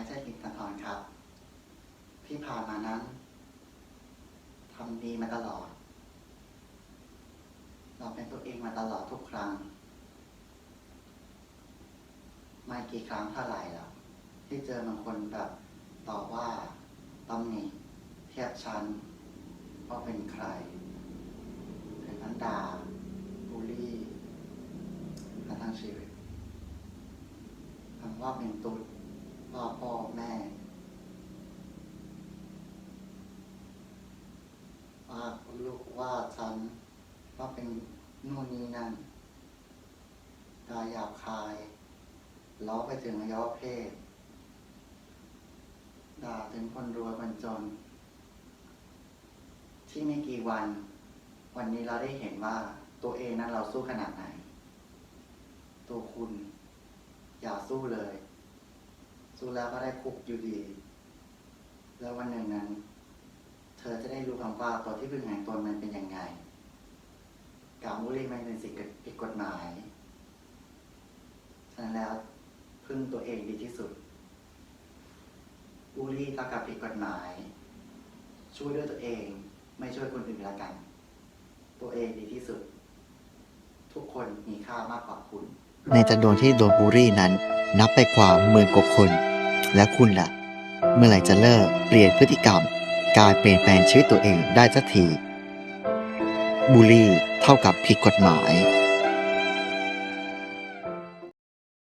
ายใจหินกันทอนครับ ที่ผ่านมานั้นทำดีมาตลอด เราเป็นตัวเองมาตลอดทุกครั้ง ไม่กี่ครั้งเท่าไหร่แล้วที่เจอบางคนแบบตอบว่าตำหนิเทียบชั้นว่าเป็นใครถึงนั้นดาบูลลี่มาทั้งชีวิตคำว่าเป็นตุ๊ด ว่าพ่อแม่ว่าลูกว่าฉันว่าเป็นนู่นนี่นั่นดาหยาบคายล้อไปถึงยวะเพศ ด่าถึงคนรวยคนจน ที่ไม่กี่วัน วันนี้เราได้เห็นว่าตัวเองนั้นเราสู้ขนาดไหน ตัวคุณอย่าสู้เลย สู้แล้วก็ได้คุกอยู่ดี แล้ววันหนึ่งนั้น เธอจะได้รู้คำว่าตัวที่พึ่งแห่งตนมันเป็นยังไงการบูลลี่มันเป็นสิ่งผิดกฎหมายฉะนั้นแล้วพึ่งตัวเองดีที่สุดบูลลี่เท่ากับผิดกฎหมาย ช่วยด้วยตัวเองไม่ช่วยคนอื่นละกัน ตัวเองดีที่สุด ทุกคนมีค่ามากกว่าคุณ ในจำนวนที่โดนบูลลี่นั้น นับไปกว่าหมื่นกว่าคน และคุณล่ะ เมื่อไหร่จะเลิกเปลี่ยนพฤติกรรม การเปลี่ยนแปลงชีวิตตัวเองได้สักทีบุลี่เท่ากับผิดกฎหมาย